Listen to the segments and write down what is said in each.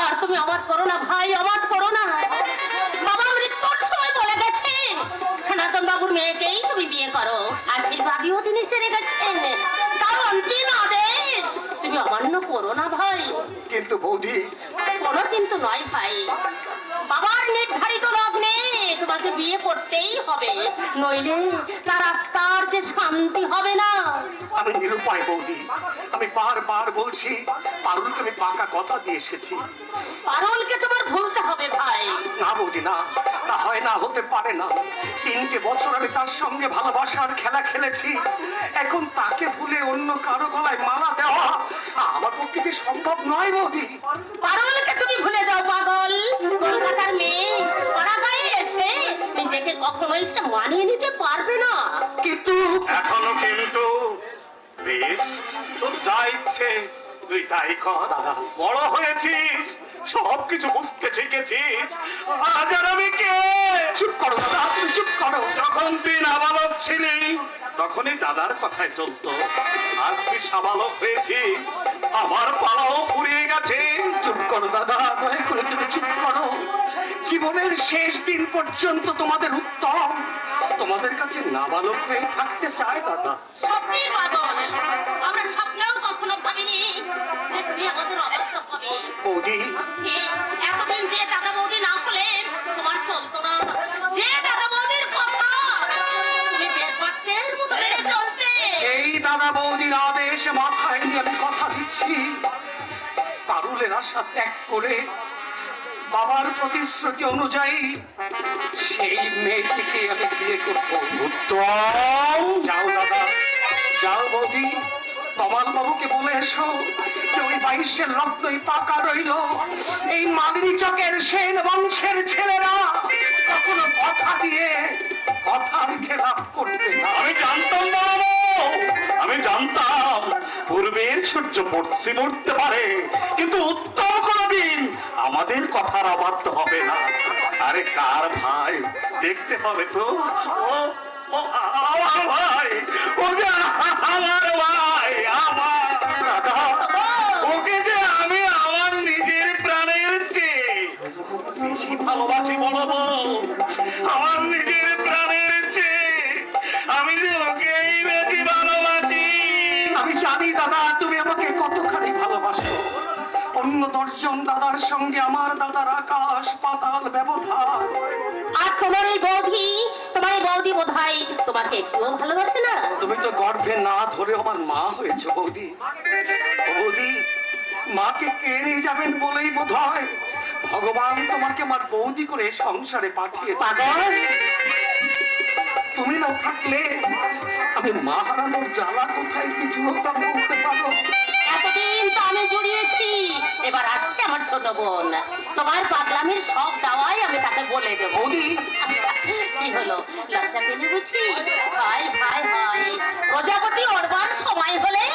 আর তুমি অবাধ করো না ভাই অবাধ করো না। বাবা মৃত্যুর সময় বলে গেছেন সনাতন বাবুর মেয়েকেই তুমি বিয়ে করো আশীর্বাদীও তিনি সেরে গেছেন। তার অন্তিম আদেশ তুমি অমান্য করো না ভাই। কিন্তু বৌদি। কোনো কিন্তু নয় ভাই। বাবার নির্ধারিত লগ্নে তোমাকে বিয়ে করতেই হবে নইলে তার আত্মার যে শান্তি হবে না। আমি নিরুপায় বৌদি। আমি বারবার বলছি পারুলকে আমি পাকা কথা দিয়ে এসেছি। পারুলকে তোমার ভুলতে হবে ভাই। না বৌদি না তা হয় না হতে পারে না। তিনটে বছর আমি তার সঙ্গে ভালোবাসার খেলা খেলেছি। এখন তাকে ভুলে অন্য কারও গলায় মালা দেওয়া আমার পক্ষে যে সম্ভব নয় বৌদি? পারুলকে তুমি ভুলে যাও পাগল। নিজেকে সে মানিয়ে নিতে পারবে না। কিন্তু এখনও কিন্তু বেশ, তোর যা ইচ্ছে, তুই তাই কর, দাদা। বড় হয়েছিস সব কিছু বুঝতে শিখেছিস। আজ আর আমি কে? চুপ করো, দাদা চুপ করো। যখন তুই নাবালক ছিলি, তখনই দাদার কথায় চলতো। আজ তুই সাবালক হয়েছি আমার পালাও ফুরিয়ে গেছে। চুপ করো, দাদা, দয়া করে তুমি চুপ করো। জীবনের শেষ দিন পর্যন্ত তোমাদের কাছে নাবালক হয়ে থাকতে চায় দাদা। সত্যি আমরা স্বপ্নেও কখনো ভাবিনি যে তুমি আমাদের অবস্থা হবে বৌদি। এতদিন যে দাদা বৌদি না হলে তোমার চলতো না। যে দাদা বৌদির কথা তুমি বেদবাক্যের মতো চলতে। সেই দাদা বৌদির আদেশ মাথায় নিয়ে আমি কথা দিচ্ছি। পারুলের আশা ত্যাগ করে বাবার প্রতিশ্রুতি অনুযায়ী সেই মেয়েটিকে আমি বিয়ে করব। উত্তম। যাও দাদা যাও বৌদি তমাল বাবুকে বলে এসো যে ওই বাইশের লগ্নই পাকা রইল। এই মালিনী চকের সেন বংশের ছেলেরা কখনো কথা দিয়ে কথার খেলাপ করবে না। আমি জানতাম না আমি জানতাম। পূর্বের সূর্য পশ্চিম উঠতে পারে কিন্তু উত্তম আমাদের কথার অবাধ্য হবে না। আরে কার ভাই? দেখতে হবে তো। আমার ভাই, ও যে আমার ভাই ওকে যে আমি আমার নিজের প্রাণের চেয়ে বেশি ভালোবাসি বলব। দশজন দাদার সঙ্গে আমার দাদার আকাশ পাতাল ব্যবধান। আর তোমার এই বৌদি তোমার এই বৌদি বোধহয় তোমাকে একটুও ভালোবাসে না? তুমি তো গর্ভে না ধরে আমার মা হয়েছে বৌদি। বৌদি মাকে কেড়ে যাবেন বলেই বোধ হয় ভগবান তোমাকে আমার বৌদি করে সংসারে পাঠিয়ে পাগল? তুমি না থাকলে আমি মা হারানোর জ্বালা কোথায় কি জুড়তাম বলতে পারো? এতদিন তো আমি জড়িয়েছি। এবার আসছে আমার ছোট বোন। তোমার পাগলামির সব দাওয়াই আমি তাকে বলে দেবো। বৌদি। কি হলো? লজ্জা পেলে বুঝি? ভাই ভাই ভাই প্রজাপতি ওড়বার সময় হলে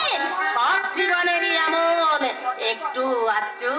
সব শ্রীগণেরই এমন একটু আধটু